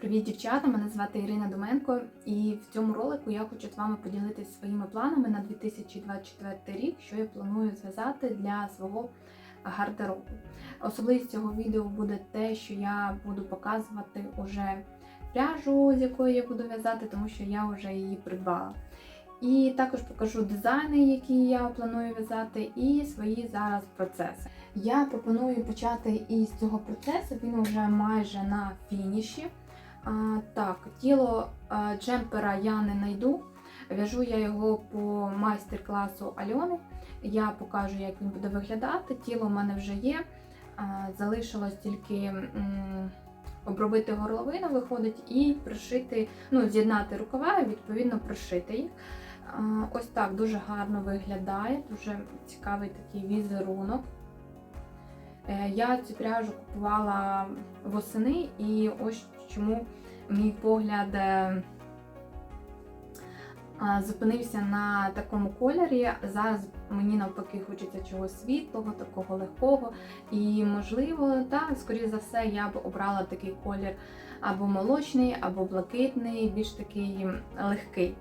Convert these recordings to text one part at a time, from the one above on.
Привіт, дівчата! Мене звати Ірина Доменко, і в цьому ролику я хочу з вами поділитися своїми планами на 2024 рік, що я планую зв'язати для свого гардеробу. Особливість цього відео буде те, що я буду показувати уже пряжу, з якої я буду в'язати, тому що я вже її придбала. І також покажу дизайни, які я планую в'язати, і свої зараз процеси. Я пропоную почати із цього процесу. Він вже майже на фініші. Так, тіло джемпера я не знайду. В'яжу я його по майстер-класу Альони. Я покажу, як він буде виглядати. Тіло в мене вже є. Залишилось тільки обробити горловину, виходить, і пришити, ну, з'єднати рукава і відповідно пришити їх. Ось так дуже гарно виглядає, дуже цікавий такий візерунок. Е, Я цю пряжу купувала восени, і ось чому мій погляд е, зупинився на такому кольорі. Зараз мені навпаки хочеться чогось світлого, такого легкого. І, можливо, та, скоріше за все, я б обрала такий колір або молочний, або блакитний, більш такий легкий.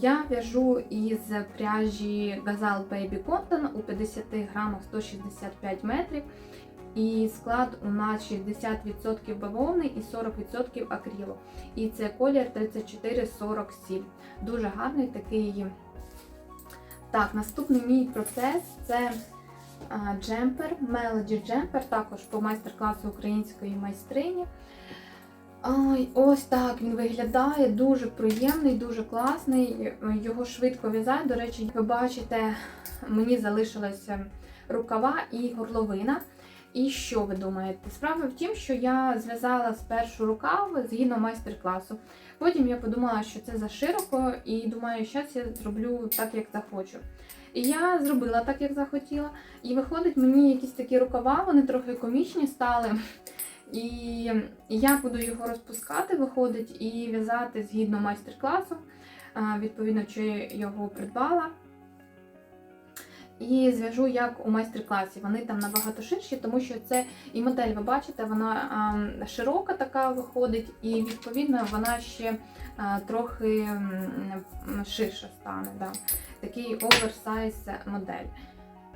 Я в'яжу із пряжі Gazal Baby Cotton у 50 грамах 165 метрів. І склад у нас 60% бавовни і 40% акрилу. І це колір 3447. Дуже гарний такий. Так, наступний мій процес це джемпер, Melody Jumper, також по майстер-класу української майстрині. Ай, ось так він виглядає, дуже приємний, дуже класний. Його швидко в'язають. До речі, ви бачите, мені залишилася рукава і горловина. І що ви думаєте? Справа в тім, що я зв'язала спершу рукав згідно майстер-класу. Потім я подумала, що це за широко, і думаю, зараз я зроблю так, як захочу. І я зробила так, як захотіла. І виходить, мені якісь такі рукава, вони трохи комічні стали. І я буду його розпускати, виходить, і в'язати згідно майстер-класу. Відповідно, що я його придбала. І зв'яжу як у майстер-класі. Вони там набагато ширші, тому що це і модель, ви бачите, вона широка така виходить, і відповідно вона ще трохи ширша стане. Да. Такий оверсайз модель.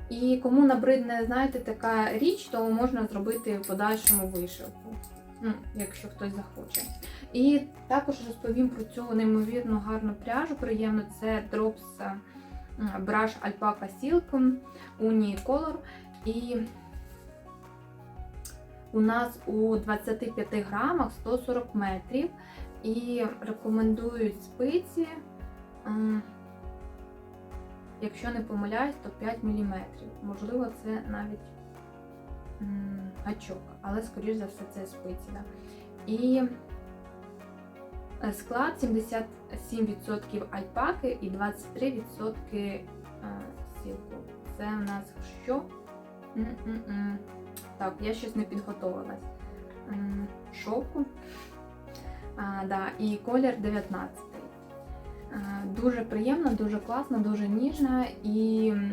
І кому набридне, знаєте, така річ, то можна зробити в подальшому вишивку, ну, якщо хтось захоче. І також розповім про цю неймовірно гарну пряжу. Приємно, це Drops Brush Alpaca Silk Uni Color. І у нас у 25 грамах 140 метрів. І рекомендують спиці, якщо не помиляюсь, то 5 мм. Можливо, це навіть гачок, але, скоріш за все, це спиці. Да. І склад 77% альпаки і 23% е, сілку. Це у нас що? М-м-м. Так, я щось не підготовилась. Шовку. А, да, і колір 19. А, Дуже приємна, дуже класна, дуже ніжна, і м,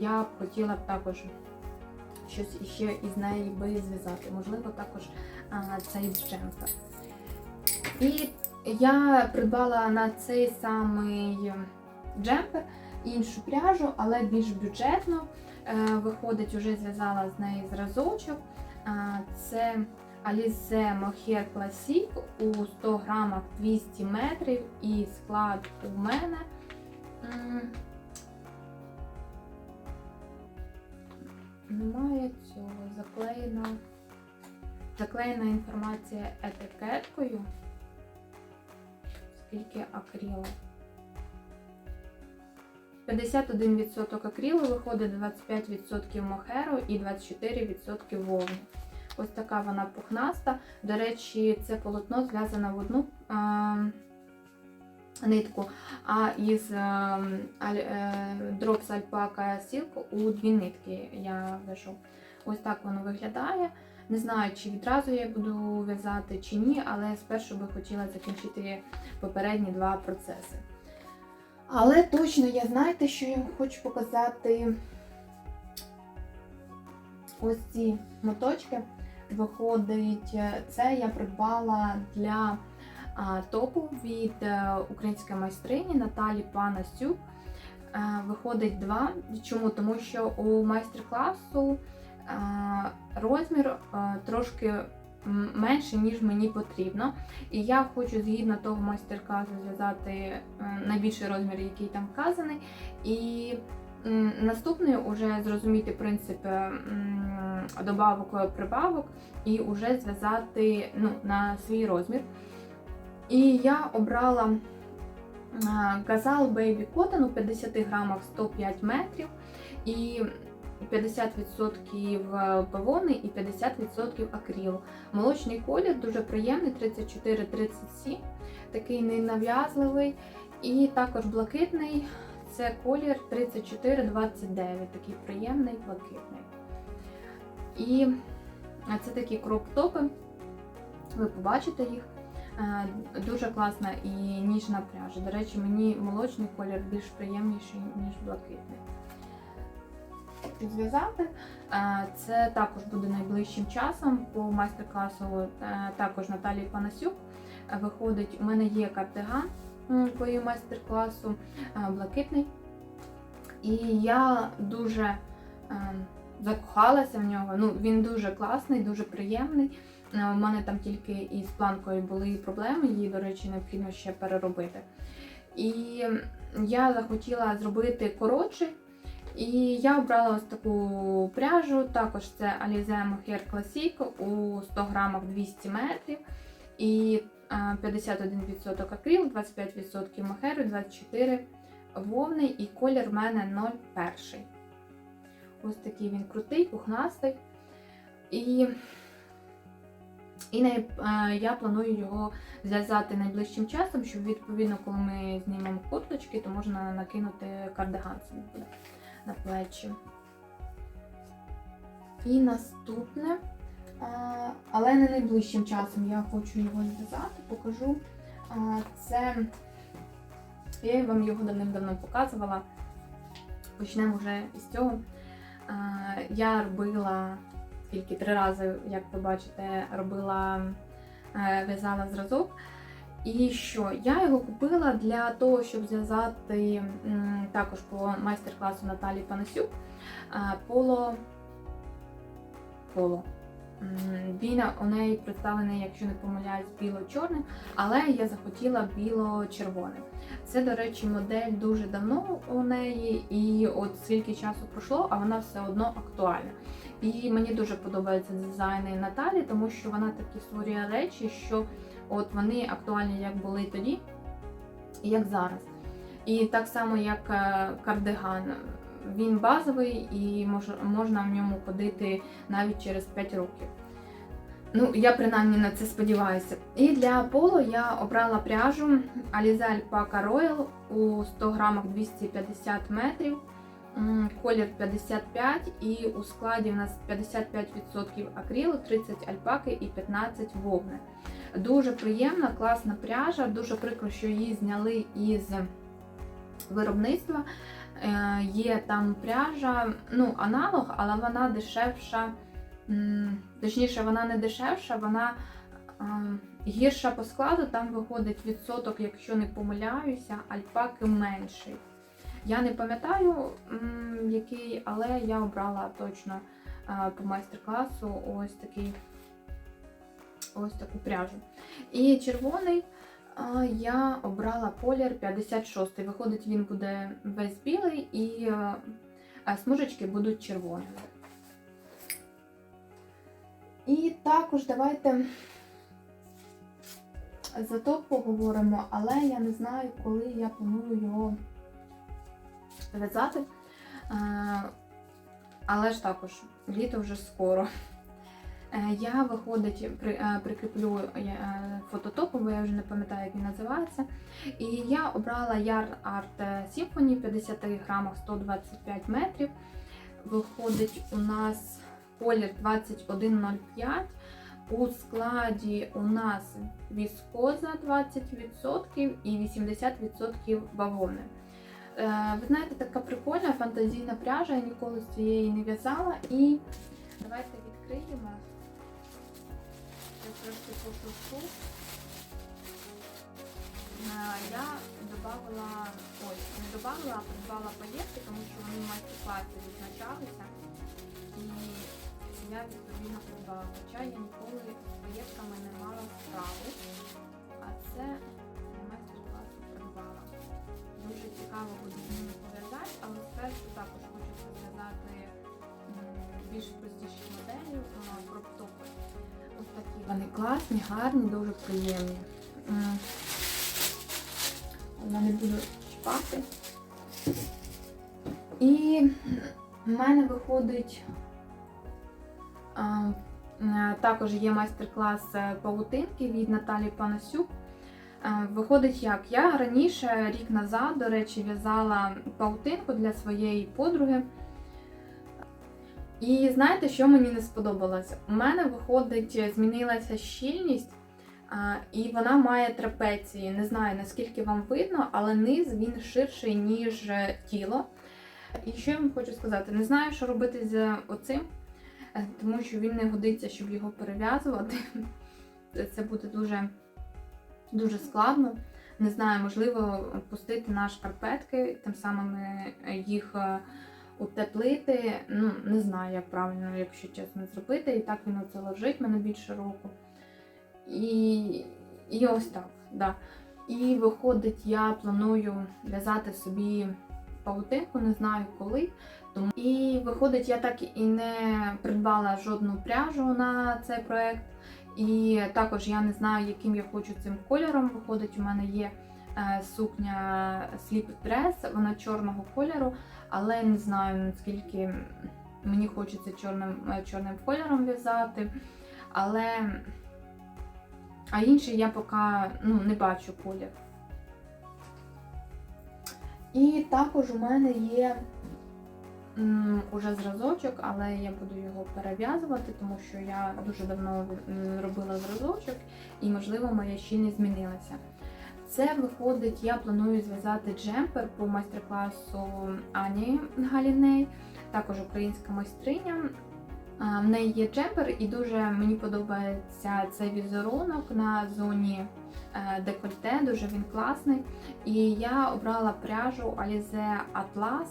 я б хотіла б також щось іще із неї би зв'язати. Можливо, також а, цей джемпер. І я придбала на цей самий джемпер іншу пряжу, але більш бюджетно. Е, Виходить, вже зв'язала з неї зразочок. Це Alize Mohair Classic у 100 грамах 200 метрів і склад у мене. Немає цього заклеєна, заклеєна інформація етикеткою. Скільки акрилу? 51% акрилу виходить 25% мохеру і 24% вовни. Ось така вона пухнаста. До речі, це полотно зв'язане в одну а, нитку, а із а, аль, е, Drops Alpaca Silk у дві нитки я вяжу. Ось так воно виглядає. Не знаю, чи відразу я буду в'язати чи ні, але спершу би хотіла закінчити попередні два процеси. Але точно я знаєте, що я хочу показати ось ці моточки. виходить, це я придбала для топу від е, української майстрині Наталі Панасюк. Е, Виходить два. Чому? Тому що у майстер-класу розмір е, трошки менше, ніж мені потрібно. І я хочу згідно того майстер-класу зв'язати е, найбільший розмір, який там вказаний. І наступний уже зрозуміти принцип добавок прибавок і вже зв'язати ну, на свій розмір. І я обрала Газал Baby Cotton у 50 грамах 105 метрів і 50% бавовни і 50% акрилу. Молочний колір дуже приємний, 34-37, такий ненав'язливий. І також блакитний це колір 34-29, такий приємний блакитний. І це такі кроп-топи. Ви побачите їх. Е, Дуже класна і ніжна пряжа. До речі, мені молочний колір більш приємніший, ніж блакитний. Зв'язати Е, це також буде найближчим часом по майстер-класу е, також Наталії Панасюк. Е, Виходить, у мене є кардиган по її майстер-класу блакитний. І я дуже закохалася в нього. Ну, він дуже класний, дуже приємний. У мене там тільки із планкою були проблеми, її, до речі, необхідно ще переробити. І я захотіла зробити коротший. І я обрала ось таку пряжу. Також це Alize Mohair Classic у 100 грамах 200 метрів. І е, 51% акрил, 25% мохеру, 24 вовни і колір в мене 01. Ось такий він крутий, пухнастий. І і е, я планую його зв'язати найближчим часом, щоб відповідно, коли ми знімемо курточки, то можна накинути кардиган собі буде на плечі. І наступне, але не найближчим часом я хочу його зв'язати, покажу. Це я вам його давним-давно показувала. Почнемо вже із цього. Я робила тільки три рази, як ви бачите, робила е, в'язала зразок. І що? Я його купила для того, щоб зв'язати також по майстер-класу Наталії Панасюк е, поло. поло. Він у неї представлений, якщо не помиляюсь, біло-чорним, але я захотіла біло-червоним. Це, до речі, модель дуже давно у неї, і от скільки часу пройшло, а вона все одно актуальна. І мені дуже подобаються дизайни Наталі, тому що вона такі створює речі, що от вони актуальні як були тоді, як зараз. І так само, як е, кардиган. Він базовий і мож- можна в ньому ходити навіть через 5 років. Ну, я принаймні на це сподіваюся. І для поло я обрала пряжу Alize Alpaca Royal у 100 грамах 250 метрів. Колір 55 і у складі у нас 55% акрилу, 30 альпаки і 15 вовни. Дуже приємна, класна пряжа. Дуже прикро, що її зняли із виробництва. Е, Є там пряжа, ну, аналог, але вона дешевша. Точніше, вона не дешевша, вона е, гірша по складу. Там виходить відсоток, якщо не помиляюся, альпаки менший. Я не пам'ятаю, який, але я обрала точно е, по майстер-класу ось такий ось таку пряжу. І червоний я обрала колір 56. Виходить, він буде весь білий і смужечки будуть червоними. І також давайте за топ поговоримо, але я не знаю, коли я планую його в'язати. Але ж також літо вже скоро. Е, Я виходить, при, е, прикріплю е, фототопу, бо я вже не пам'ятаю, як він називається. І я обрала Art Symphony 50 грамах 125 метрів. Виходить у нас колір 2105. У складі у нас віскоза 20% і 80% бавовни. Ви знаєте, така прикольна фантазійна пряжа, я ніколи з цієї не в'язала. І давайте відкриємо. Трошки пошуршу. Е, Я додавала, ось, не додавала, а придбала паєтки, тому що вони в майстер-класі відзначалися. І я відповідно придбала. Хоча я ніколи з паєтками не мала справу, а це на майстер-класі придбала. Дуже цікаво буде з ними пов'язати, але спершу також більш простіші моделі, кроптопи. Ось такі вони класні, гарні, дуже приємні. Я не буду чіпати. І в мене виходить також є майстер-клас е, павутинки від Наталії Панасюк. Е, Виходить як? Я раніше, рік назад, до речі, в'язала павутинку для своєї подруги. І знаєте, що мені не сподобалось? У мене виходить, змінилася щільність, і вона має трапеції. Не знаю наскільки вам видно, але низ він ширший, ніж е, тіло. І що я вам хочу сказати? Не знаю, що робити з оцим, е, тому що він не годиться, щоб його перев'язувати. Це буде дуже, дуже складно. Не знаю, можливо, пустити на шкарпетки, тим самим е, їх е, утеплити. Ну, не знаю, як правильно, якщо чесно, зробити. І так він оце лежить мене більше року. І, і ось так. Да. І виходить, я планую в'язати собі павутинку, не знаю коли. Тому... І виходить, я так і не придбала жодну пряжу на цей проект. І також я не знаю, яким я хочу цим кольором. Виходить, у мене є сукня Sleep Dress, вона чорного кольору, але не знаю наскільки мені хочеться чорним, е, чорним кольором в'язати. Але а інший я поки ну, не бачу колір. І також у мене є м, уже зразочок, але я буду його перев'язувати, тому що я дуже давно робила зразочок і, можливо, моя щільність змінилася. Це виходить, я планую зв'язати джемпер по майстер-класу Ані Галіней, також українська майстриня. В неї є джемпер, і дуже мені подобається цей візерунок на зоні е, декольте, дуже він класний. І я обрала пряжу Alize Atlas.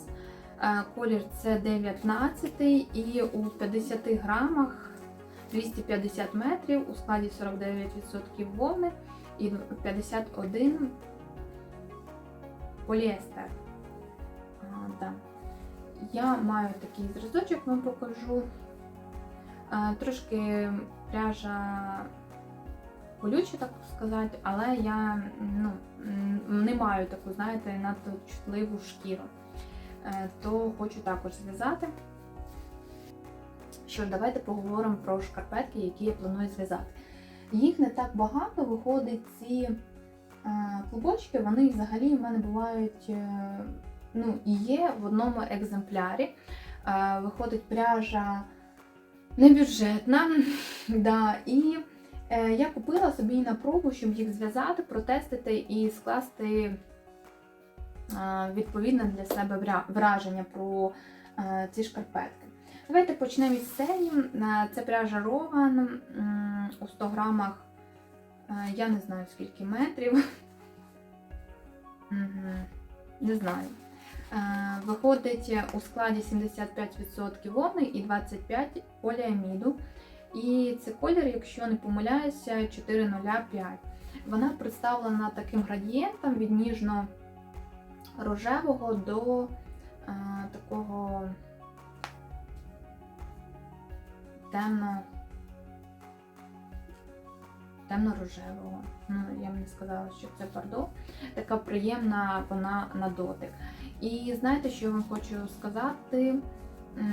Е, Колір це 19 і у 50 грамах 250 метрів, у складі 49% вовни і 51 поліестер. Да. Я маю такий зразочок, вам покажу. Трошки пряжа колюча, так сказати, але я ну, не маю таку, знаєте, надто чутливу шкіру. Е, То хочу також зв'язати. Що ж, давайте поговоримо про шкарпетки, які я планую зв'язати. Їх не так багато, виходить, ці е, клубочки, вони взагалі в мене бувають е, ну, і є в одному екземплярі. Е, Виходить пряжа небюджетна. да, і я купила собі на пробу, щоб їх зв'язати, протестити і скласти відповідне для себе враження про ці шкарпетки. Давайте почнемо із серії. Е, Це пряжа м, у 100 грамах. е, Я не знаю скільки метрів. Не знаю. Е, Виходить у складі 75% вовни і 25% поліаміду. І це колір, якщо не помиляюся, 405. Вона представлена таким градієнтом від ніжно-рожевого до е, такого темно темно-рожевого. Ну, я б не сказала, що це пардо. Така приємна вона на дотик. І знаєте, що я вам хочу сказати?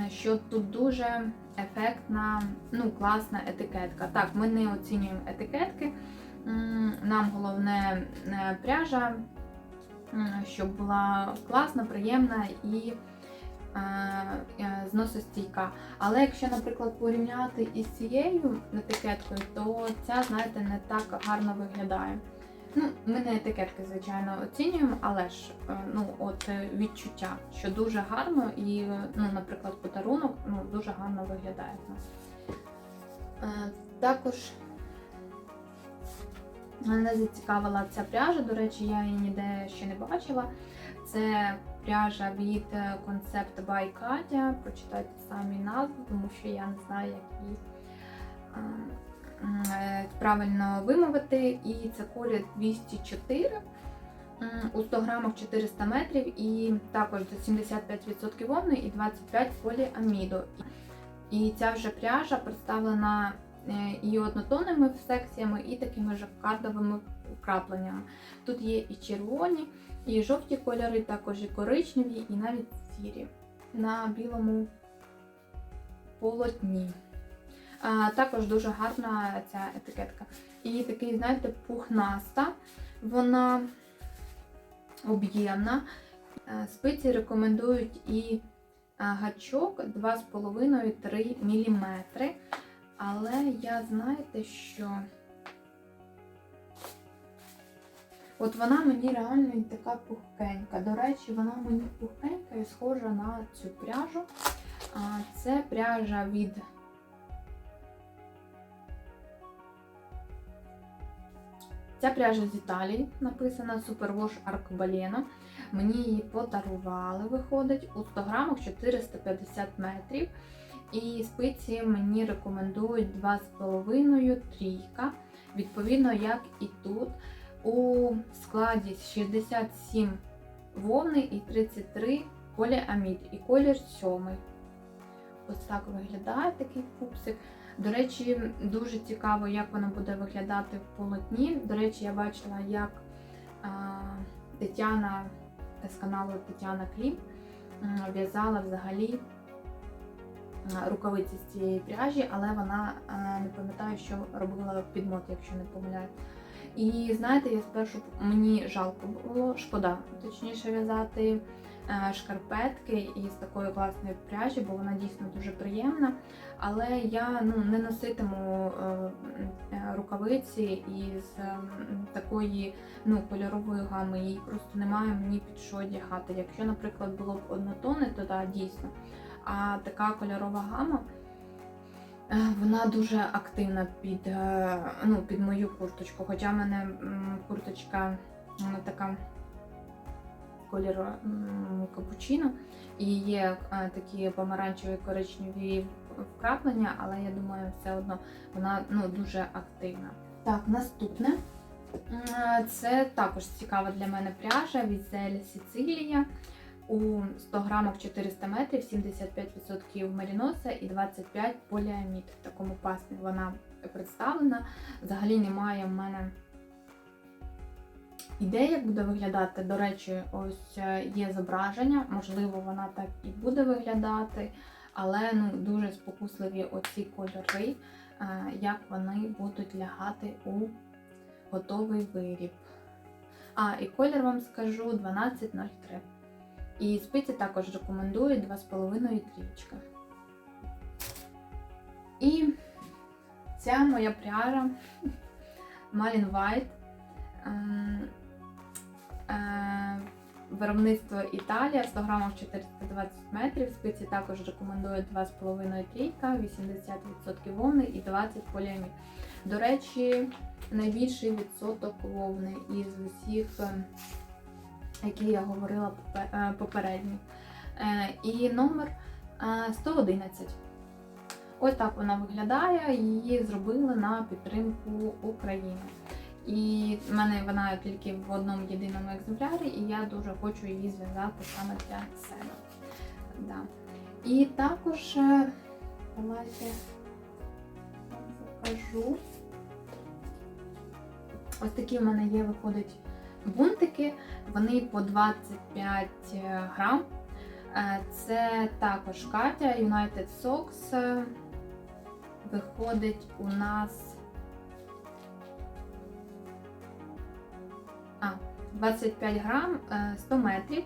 Що тут дуже ефектна, ну, класна етикетка. Так, ми не оцінюємо етикетки. Нам головне е, пряжа, щоб була класна, приємна і зносостійка. Але якщо, наприклад, порівняти із цією етикеткою, то ця, знаєте, не так гарно виглядає. Ну, ми не етикетки, звичайно, оцінюємо, але ж е, ну, от е, відчуття, що дуже гарно і, е, ну, наприклад, подарунок ну, дуже гарно виглядає. Е, Також Мене зацікавила ця пряжа, до речі, я її ніде ще не бачила. Це пряжа від е, Concept by Katya. Прочитайте самі назву, тому що я не знаю, як її е, е, правильно вимовити. І це колір 204. У 100 грамах 400 метрів і також 75% вовни і 25 поліаміду. І ця вже пряжа представлена і однотонними секціями, і такими жаккардовими вкрапленнями. Тут є і червоні, і жовті кольори, також і коричневі, і навіть сірі на білому полотні. А, також дуже гарна ця етикетка. І такий, знаєте, пухнаста. Вона об'ємна. Спиці рекомендують і гачок 2,5-3 мм. Але я знаєте, що от вона мені реально така пухкенька. До речі, вона мені пухкенька і схожа на цю пряжу. Це пряжа від Ця пряжа з Італії написана Superwash Arcobaleno. Мені її подарували, виходить, у 100 грамах 450 метрів. І спиці мені рекомендують 2,5 трійка. Відповідно, як і тут. У складі 67 вовни і 33 поліамід. І колір 7. Ось так виглядає такий пупсик. До речі, дуже цікаво, як вона буде виглядати в полотні. До речі, я бачила, як Тетяна з каналу Тетяна Кліп в'язала взагалі рукавиці з цієї пряжі, але вона не пам'ятаю, що робила підмот, якщо не помиляю. І знаєте, я спершу мені жалко було, шкода, точніше в'язати е, шкарпетки із такої класної пряжі, бо вона дійсно дуже приємна. Але я ну, не носитиму е, е, рукавиці із такої ну, кольорової гами. Її просто немає мені під що одягати. Якщо, наприклад, було б однотонне, то так, дійсно. А така кольорова гама. Е, Вона дуже активна під, е, ну, під мою курточку. Хоча в мене курточка вона така кольору капучино і є е, такі помаранчеві коричневі вкраплення, але я думаю, все одно вона ну, дуже активна. Так, наступне. Це також цікава для мене пряжа від Зель Сицилія. У 100 грамах 400 метрів, 75% меріноса і 25 поліамід. В такому пасмі вона представлена. Взагалі немає в мене ідеї, як буде виглядати. До речі, ось е, є зображення, можливо, вона так і буде виглядати, але ну, дуже спокусливі оці кольори, е, як вони будуть лягати у готовий виріб. А, і колір вам скажу 1203. І спиці також рекомендують 2,5 трічка. І ця моя пряжа Malin White. Ем, е, Виробництво Італія, 100 грамів 420 метрів. Спиці також рекомендують 2,5 трійка, 80% вовни і 20 поліамід. До речі, найбільший відсоток вовни із усіх, е, які я говорила е, попередньо. Е, І номер е, 111. Ось так вона виглядає. Її зробили на підтримку України. І в мене вона тільки в одному єдиному екземплярі, і я дуже хочу її зв'язати саме для себе. Да. І також е, давайте вам покажу. Ось такі в мене є, виходить, бунтики. Вони по 25 грам. Е, Це також Катя United Socks. Е, Виходить у нас. А, 25 грам, е, 100 метрів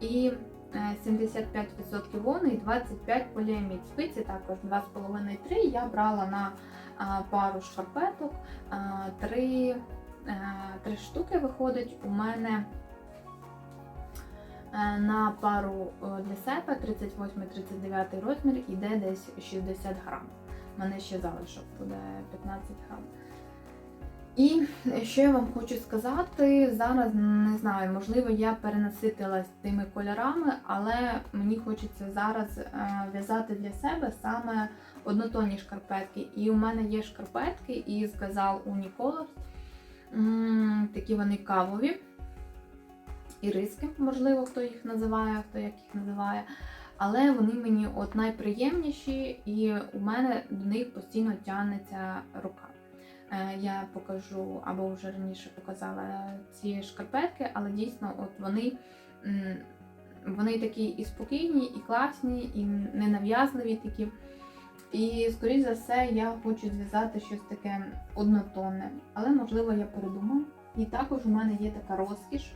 і е, 75% вовни і 25 поліамід. Спиці також 2,5-3. Я брала на пару шкарпеток, 3, 3 штуки виходить у мене е, на пару е, для себе 38-39 розмір іде десь 60 грам. У мене ще залишок буде 15 грам. І що я вам хочу сказати, зараз не знаю, можливо, я перенаситилась тими кольорами, але мені хочеться зараз е, в'язати для себе саме однотонні шкарпетки. І у мене є шкарпетки із Gazal Unicolors. Такі вони кавові. Іриски, можливо, хто їх називає, хто як їх називає. Але вони мені от найприємніші, і у мене до них постійно тягнеться рука. Е, Я покажу або вже раніше показала ці шкарпетки, але дійсно, от вони, вони такі і спокійні, і класні, і ненав'язливі такі. І, скоріш за все, я хочу зв'язати щось таке однотонне, але можливо я передумаю. І також у мене є така розкіш.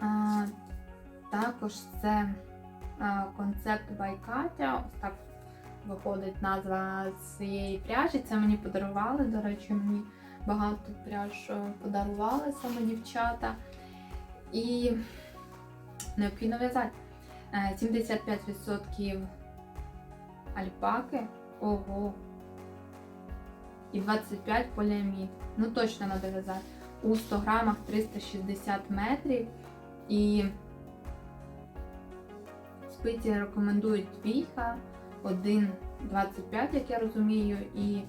А, також це а, концепт Байкатя. Ось так виходить назва цієї пряжі. Це мені подарували. До речі, мені багато пряж е, подарували саме дівчата. І необхідно в'язати. Е, 75% альпаки. Ого. І 25 поліамід. Ну точно треба в'язати. У 100 грамах 360 метрів. І спиці рекомендують двійка, 1,25, як я розумію, і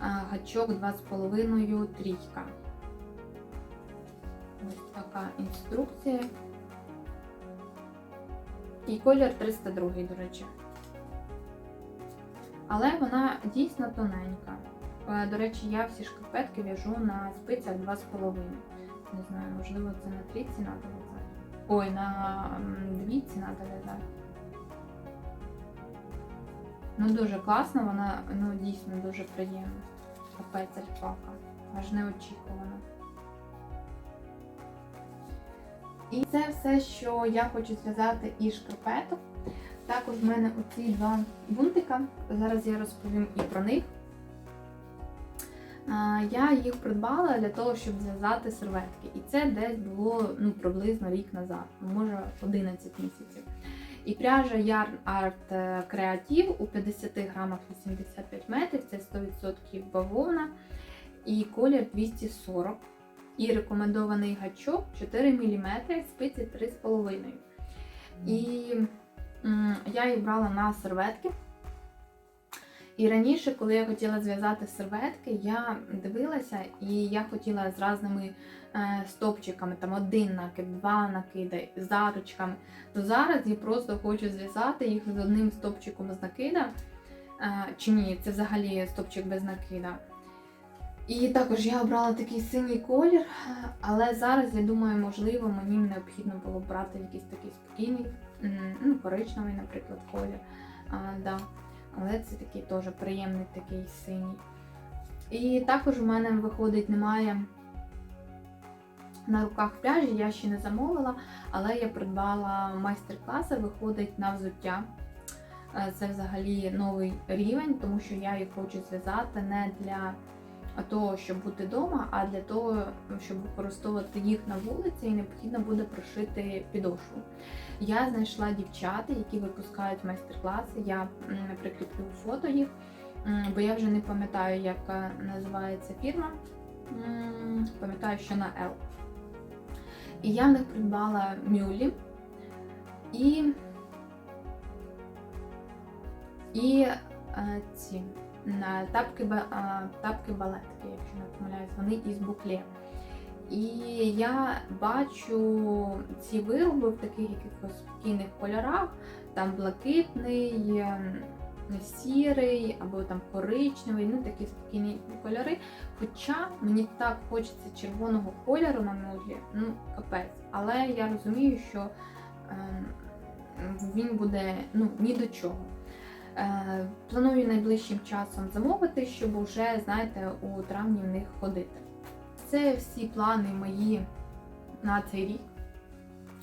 а, гачок 2,5 трійка. Ось така інструкція. І колір 302, до речі. Але вона дійсно тоненька. Е, До речі, я всі шкарпетки в'яжу на спицях 2,5. Не знаю, можливо, це на трійці треба в'язати. Ой, на м, двійці треба в'язати. Ну, дуже класно, вона ну, дійсно дуже приємна. Капець альпака. Аж неочікувано. І це все, що я хочу зв'язати із шкарпеток. Також в мене оці два бунтика. Зараз я розповім і про них. Я їх придбала для того, щоб зв'язати серветки. І це десь було ну, приблизно рік назад, може 11 місяців. І пряжа Yarn Art Creative у 50 грамах 85 метрів, це 100% бавовна. І колір 240. І рекомендований гачок 4 мм, спиці 3,5 І я їх брала на серветки. І раніше, коли я хотіла зв'язати серветки, я дивилася і я хотіла з різними е, стопчиками, там один накид, два накиди, з арочками. То зараз я просто хочу зв'язати їх з одним стопчиком з накида. Е, чи ні, це взагалі стопчик без накида. І також я обрала такий синій колір, але зараз я думаю, можливо, мені необхідно було брати якийсь такий спокійний, ну, коричневий, наприклад, колір. А, да. Але це такий теж приємний такий синій. І також у мене виходить, немає на руках пряжі, я ще не замовила, але я придбала майстер-класи, виходить на взуття. Е, Це взагалі новий рівень, тому що я їх хочу зв'язати не для того, щоб бути вдома, а для того, щоб використовувати їх на вулиці, і необхідно буде прошити підошву. Я знайшла дівчат, які випускають майстер-класи. Я прикріплю фото їх, бо я вже не пам'ятаю, як називається фірма. Пам'ятаю, що на L. І я в них придбала мюлі і, і е, ці тапки, тапки балетки, якщо не помиляюсь, вони із букле. І я бачу ці вироби в таких якихось спокійних кольорах, там блакитний, ем, сірий або там коричневий, ну такі спокійні кольори. Хоча мені так хочеться червоного кольору на мудлі, ну капець. Але я розумію, що ем, він буде ну, ні до чого. Е, Планую найближчим часом замовити, щоб уже, знаєте, у травні в них ходити. Це всі плани мої на цей рік.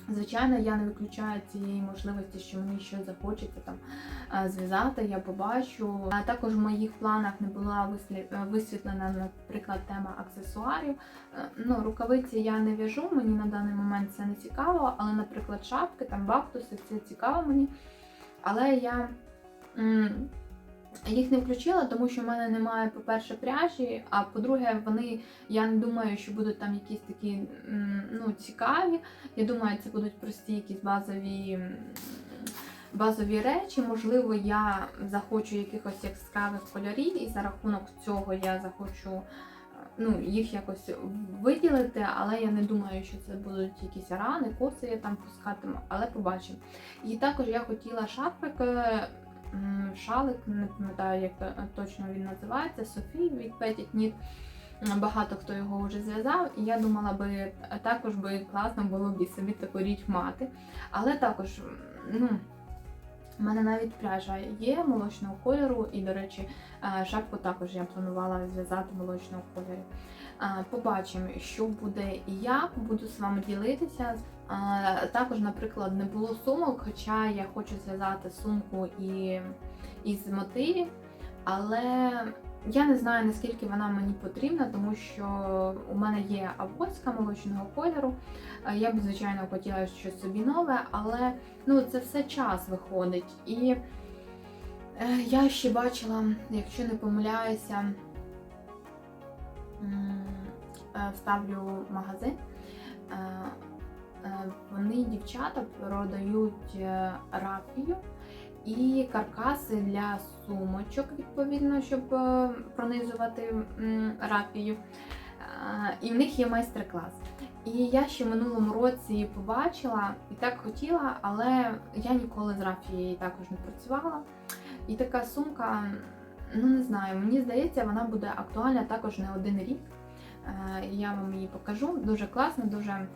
Звичайно, я не виключаю цієї можливості, що мені щось захочеться там е, зв'язати, я побачу. А також в моїх планах не була е, висвітлена, наприклад, тема аксесуарів. Ну, рукавиці я не в'яжу, мені на даний момент це не цікаво, але, наприклад, шапки, там бактуси, це цікаво мені. Але я Їх не включила, тому що в мене немає, по-перше, пряжі, а по-друге, вони, я не думаю, що будуть там якісь такі ну, цікаві. Я думаю, це будуть прості якісь базові, базові речі. Можливо, я захочу якихось яскравих кольорів, і за рахунок цього я захочу е, ну, їх якось виділити, але я не думаю, що це будуть якісь рани, коси я там пускатиму, але побачимо. І також я хотіла шарфик. Шалик, не пам'ятаю, як е, точно він називається, Софій від Petit. Багато хто його вже зв'язав, і я думала би е, також би класно було б і собі таку річ мати. Але також, ну, в мене навіть пряжа є молочного кольору, і, до речі, е, шапку також я планувала зв'язати молочного кольору. Побачимо, що буде і як, буду з вами ділитися. Е, Також, наприклад, не було сумок, хоча я хочу зв'язати сумку і із мотивів, але я не знаю наскільки вона мені потрібна, тому що у мене є авоська молочного кольору. Е, Я б, звичайно, хотіла щось собі нове, але ну, це все час виходить. І е, я ще бачила, якщо не помиляюся, е, вставлю магазин. Е, Вони, дівчата, продають е, рафію і каркаси для сумочок, відповідно, щоб е, пронизувати. Е, І в них є майстер-клас. І я ще минулому році побачила і так хотіла, але я ніколи з рафією також не працювала. І така сумка, ну не знаю, мені здається, вона буде актуальна також не один рік. Я вам її покажу. Дуже класно, дуже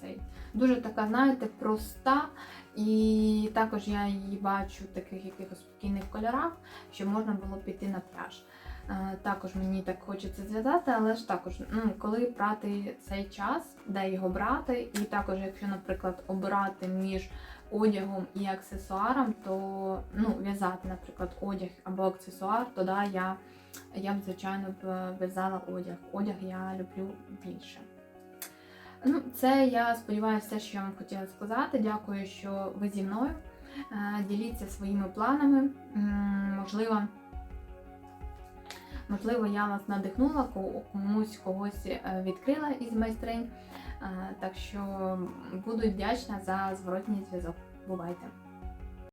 цей, дуже така, знаєте, проста. І також я її бачу в таких якихось спокійних кольорах, що можна було піти на пляж. Е, Також мені так хочеться зв'язати, але ж також, ну, коли брати цей час, де його брати, і також, якщо, наприклад, обирати між одягом і аксесуаром, то ну, в'язати, наприклад, одяг або аксесуар, то да, я, я б, звичайно, б в'язала одяг. Одяг я люблю більше. Ну, це я сподіваюся, все, що я вам хотіла сказати. Дякую, що ви зі мною. Е, Діліться своїми планами. Можливо, можливо, я вас надихнула, комусь когось е, відкрила із майстринь. Е, Так що буду вдячна за зворотній зв'язок. Бувайте!